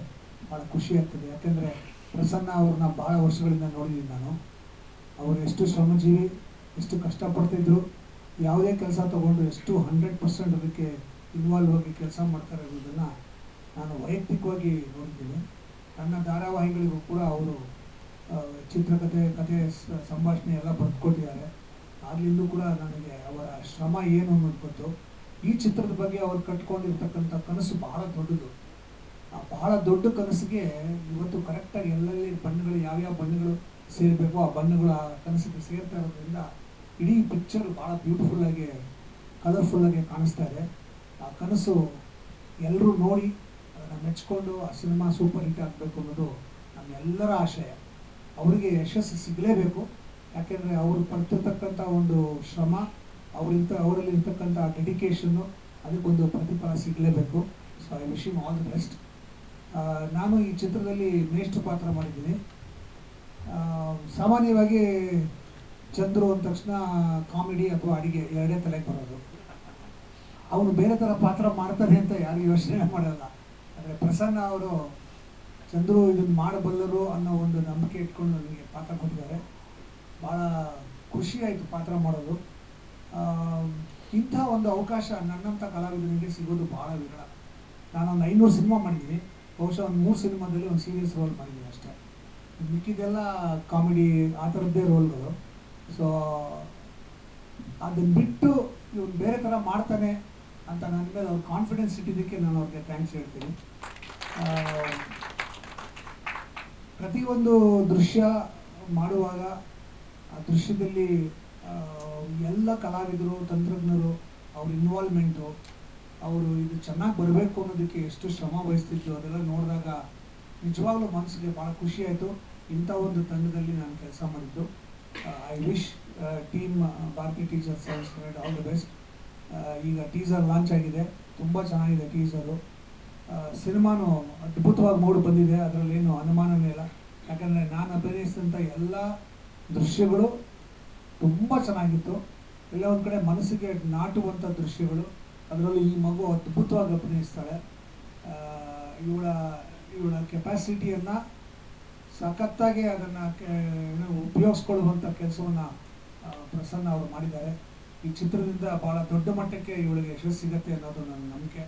G: ಭಾಳ ಖುಷಿ ಆಗ್ತದೆ. ಯಾಕೆಂದರೆ ಪ್ರಸನ್ನ ಅವ್ರನ್ನ ಭಾಳ ವರ್ಷಗಳಿಂದ ನೋಡಿದ್ದೀನಿ ನಾನು. ಅವರು ಎಷ್ಟು ಶ್ರಮಜೀವಿ, ಎಷ್ಟು ಕಷ್ಟಪಡ್ತಿದ್ರು ಯಾವುದೇ ಕೆಲಸ ತೊಗೊಂಡು ಎಷ್ಟು ಹಂಡ್ರೆಡ್ ಪರ್ಸೆಂಟ್ ಅದಕ್ಕೆ ಇನ್ವಾಲ್ವ್ ಆಗಿ ಕೆಲಸ ಮಾಡ್ತಾರೆ ಅನ್ನೋದನ್ನು ನಾನು ವೈಯಕ್ತಿಕವಾಗಿ ನೋಡಿದ್ದೀನಿ. ನನ್ನ ಧಾರಾವಾಹಿಗಳಿಗೂ ಕೂಡ ಅವರು ಚಿತ್ರಕಥೆ ಕಥೆ ಸಂಭಾಷಣೆ ಎಲ್ಲ ಬರೆದುಕೊಟ್ಟಿದ್ದಾರೆ ಆಗಲಿಂದೂ ಕೂಡ ನನಗೆ ಅವರ ಶ್ರಮ ಏನು ಅನ್ನೋದು ಗೊತ್ತು. ಈ ಚಿತ್ರದ ಬಗ್ಗೆ ಅವ್ರು ಕಟ್ಕೊಂಡಿರ್ತಕ್ಕಂಥ ಕನಸು ಬಹಳ ದೊಡ್ಡದು. ಆ ಬಹಳ ದೊಡ್ಡ ಕನಸಿಗೆ ಇವತ್ತು ಕರೆಕ್ಟಾಗಿ ಎಲ್ಲೆಲ್ಲಿ ಬಣ್ಣಗಳು, ಯಾವ್ಯಾವ ಬಣ್ಣಗಳು ಸೇರಬೇಕು ಆ ಬಣ್ಣಗಳು ಆ ಕನಸಿಗೆ ಸೇರ್ತಾ ಇರೋದ್ರಿಂದ ಇಡೀ ಪಿಕ್ಚರ್ ಭಾಳ ಬ್ಯೂಟಿಫುಲ್ಲಾಗಿ ಕಲರ್ಫುಲ್ಲಾಗಿ ಕಾಣಿಸ್ತಾ ಇದೆ. ಆ ಕನಸು ಎಲ್ಲರೂ ನೋಡಿ ಅದನ್ನು ಮೆಚ್ಕೊಂಡು ಆ ಸಿನಿಮಾ ಸೂಪರ್ ಹಿಟ್ ಆಗಬೇಕು ಅನ್ನೋದು ನಮ್ಮೆಲ್ಲರ ಆಶಯ. ಅವರಿಗೆ ಯಶಸ್ಸು ಸಿಗಲೇಬೇಕು. ಯಾಕೆಂದರೆ ಅವರು ಪಡ್ತಿರ್ತಕ್ಕಂಥ ಒಂದು ಶ್ರಮ ಅವರಿಂದ ಅವರಲ್ಲಿ ಇರ್ತಕ್ಕಂಥ ಡೆಡಿಕೇಶನ್ನು ಅದಕ್ಕೊಂದು ಪ್ರತಿಫಲ ಸಿಗಲೇಬೇಕು. So I wish all the best ನಾನು ಈ ಚಿತ್ರದಲ್ಲಿ ಮೇಷ್ಟ್ರ ಪಾತ್ರ ಮಾಡಿದ್ದೀನಿ. ಸಾಮಾನ್ಯವಾಗಿ ಚಂದ್ರು ಅಂದ ತಕ್ಷಣ ಕಾಮಿಡಿ ಅಥವಾ ಅಡಿಗೆ ಎರಡೇ ತಲೆಗೆ ಬರೋದು. ಅವನು ಬೇರೆ ಥರ ಪಾತ್ರ ಮಾಡ್ತಾನೆ ಅಂತ ಯಾರು ಯೋಚನೆ ಮಾಡಲ್ಲ. ಅಂದರೆ ಪ್ರಸನ್ನ ಅವರು ಚಂದ್ರು ಇದನ್ನು ಮಾಡಬಲ್ಲರು ಅನ್ನೋ ಒಂದು ನಂಬಿಕೆ ಇಟ್ಕೊಂಡು ನನಗೆ ಪಾತ್ರ ಕೊಟ್ಟಿದ್ದಾರೆ. ಭಾಳ ಖುಷಿ ಆಯಿತು ಪಾತ್ರ ಮಾಡೋದು. ಇಂಥ ಒಂದು ಅವಕಾಶ ನನ್ನಂಥ ಕಲಾವಿದರಿಗೆ ಸಿಗೋದು ಭಾಳ ವಿರಳ. ನಾನೊಂದು ಐನೂರು ಸಿನಿಮಾ ಮಾಡಿದ್ದೀನಿ. ಬಹುಶಃ ಒಂದು ಮೂರು ಸಿನಿಮಾದಲ್ಲಿ ಒಂದು ಸೀರಿಯಸ್ ರೋಲ್ ಮಾಡಿದ್ದೀನಿ ಅಷ್ಟೇ. ಮಿಕ್ಕಿದೆಲ್ಲ ಕಾಮಿಡಿ ಆ ಥರದ್ದೇ ರೋಲ್ಗಳು ಸೊ ಅದನ್ನು ಬಿಟ್ಟು ಇವನು ಬೇರೆ ಥರ ಮಾಡ್ತಾನೆ ಅಂತ ನನ್ನ ಮೇಲೆ ಅವ್ರು ಕಾನ್ಫಿಡೆನ್ಸ್ ಇಟ್ಟಿದ್ದಕ್ಕೆ ನಾನು ಅವ್ರಿಗೆ ಥ್ಯಾಂಕ್ಸ್ ಹೇಳ್ತೀನಿ. ಪ್ರತಿಯೊಂದು ದೃಶ್ಯ ಮಾಡುವಾಗ ಆ ದೃಶ್ಯದಲ್ಲಿ ಎಲ್ಲ ಕಲಾವಿದರು, ತಂತ್ರಜ್ಞರು, ಅವ್ರ ಇನ್ವಾಲ್ವ್ಮೆಂಟು ಅವರು ಇದು ಚೆನ್ನಾಗಿ ಬರಬೇಕು ಅನ್ನೋದಕ್ಕೆ ಎಷ್ಟು ಶ್ರಮ ವಹಿಸ್ತಿದ್ರು ಅದೆಲ್ಲ ನೋಡಿದಾಗ ನಿಜವಾಗ್ಲೂ ಮನಸ್ಸಿಗೆ ಭಾಳ ಖುಷಿ ಆಯಿತು. ಇಂಥ ಒಂದು ತಂಡದಲ್ಲಿ ನಾನು ಕೆಲಸ ಮಾಡಿದ್ದು. I wish team Bharati teachers science all the best ಈಗ ಟೀಸರ್ ಲಾಂಚ್ ಆಗಿದೆ. ತುಂಬ ಚೆನ್ನಾಗಿದೆ ಟೀಸರು ಸಿನಿಮಾನು ಅದ್ಭುತವಾಗಿ ಮೂಡಿ ಬಂದಿದೆ. ಅದರಲ್ಲೇನು ಅನುಮಾನವೇ ಇಲ್ಲ. ಯಾಕಂದರೆ ನಾನು ಅಭಿನಯಿಸಿದಂಥ ಎಲ್ಲ ದೃಶ್ಯಗಳು ತುಂಬ ಚೆನ್ನಾಗಿತ್ತು. ಎಲ್ಲ ಒಂದು ಕಡೆ ಮನಸ್ಸಿಗೆ ನಾಟುವಂಥ ದೃಶ್ಯಗಳು. ಅದರಲ್ಲೂ ಈ ಮಗು ಅದ್ಭುತವಾಗಿ ಅಭಿನಯಿಸ್ತಾಳೆ. ಇವಳ ಇವಳ ಕೆಪ್ಯಾಸಿಟಿಯನ್ನು ಸಖತ್ತಾಗಿ ಅದನ್ನು ಉಪಯೋಗಿಸ್ಕೊಳ್ಳುವಂಥ ಕೆಲಸವನ್ನು ಪ್ರಸನ್ನ ಅವರು ಮಾಡಿದ್ದಾರೆ. ಈ ಚಿತ್ರದಿಂದ ಭಾಳ ದೊಡ್ಡ ಮಟ್ಟಕ್ಕೆ ಇವಳಿಗೆ ಯಶಸ್ಸು ಸಿಗತ್ತೆ ಅನ್ನೋದು ನನ್ನ ನಂಬಿಕೆ.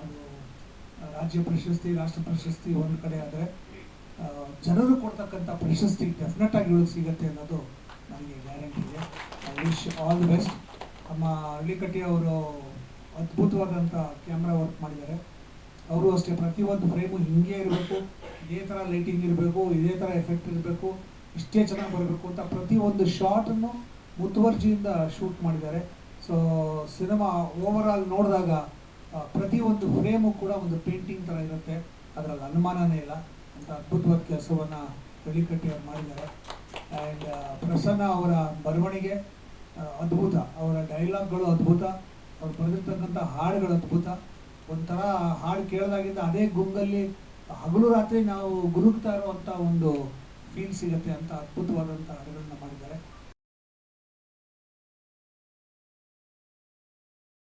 G: ಅದು ರಾಜ್ಯ ಪ್ರಶಸ್ತಿ, ರಾಷ್ಟ್ರ ಪ್ರಶಸ್ತಿ ಒಂದು ಕಡೆ ಆದರೆ ಜನರು ಕೊಡ್ತಕ್ಕಂಥ ಪ್ರಶಸ್ತಿ ಡೆಫಿನೆಟ್ ಆಗಿ ಇವಳಿಗೆ ಸಿಗತ್ತೆ ಅನ್ನೋದು ನನಗೆ ಗ್ಯಾರಂಟಿ ಇದೆ. I wish all the best ನಮ್ಮ ಹಳ್ಳಿಕಟ್ಟಿ ಅವರು ಅದ್ಭುತವಾದಂಥ ಕ್ಯಾಮ್ರಾ ವರ್ಕ್ ಮಾಡಿದ್ದಾರೆ. ಅವರು ಅಷ್ಟೇ, ಪ್ರತಿಯೊಂದು ಫ್ರೇಮು ಹಿಂಗೆ ಇರಬೇಕು, ಇದೇ ಥರ ಲೈಟಿಂಗ್ ಇರಬೇಕು, ಇದೇ ಥರ ಎಫೆಕ್ಟ್ ಇರಬೇಕು, ಇಷ್ಟೇ ಚೆನ್ನಾಗಿ ಬರಬೇಕು ಅಂತ ಪ್ರತಿಯೊಂದು ಶಾಟನ್ನು ಮುತುವರ್ಜಿಯಿಂದ ಶೂಟ್ ಮಾಡಿದ್ದಾರೆ. ಸೊ ಸಿನಿಮಾ ಓವರ್ ಆಲ್ ನೋಡಿದಾಗ ಪ್ರತಿಯೊಂದು ಫ್ರೇಮು ಕೂಡ ಒಂದು ಪೇಂಟಿಂಗ್ ಥರ ಇರುತ್ತೆ. ಅದರಲ್ಲಿ ಅನುಮಾನನೇ ಇಲ್ಲ. ಅಂತ ಅದ್ಭುತವಾದ ಕೆಲಸವನ್ನು ಬೆಳಿಕಟ್ಟಿ ಅವ್ರು ಮಾಡಿದ್ದಾರೆ. ಆ್ಯಂಡ್ ಪ್ರಸನ್ನ ಅವರ ಬರವಣಿಗೆ ಅದ್ಭುತ. ಅವರ ಡೈಲಾಗ್ಗಳು ಅದ್ಭುತ. ಅವ್ರು ಬರೆದಿರ್ತಕ್ಕಂಥ ಹಾಡುಗಳು ಅದ್ಭುತ. ಒಂಥರ ಹಾಡು ಕೇಳಿದಾಗಿಂದ ಅದೇ ಗುಂಗಲ್ಲಿ ಹಗಲು ರಾತ್ರಿ ನಾವು ಗುರುಕ್ತಾ ಇರುವಂಥ ಒಂದು ಫೀಲ್ ಸಿಗುತ್ತೆ ಅಂತ ಅದ್ಭುತವಾದಂಥ ಹಾಡುಗಳನ್ನ ಮಾಡಿದ್ದಾರೆ.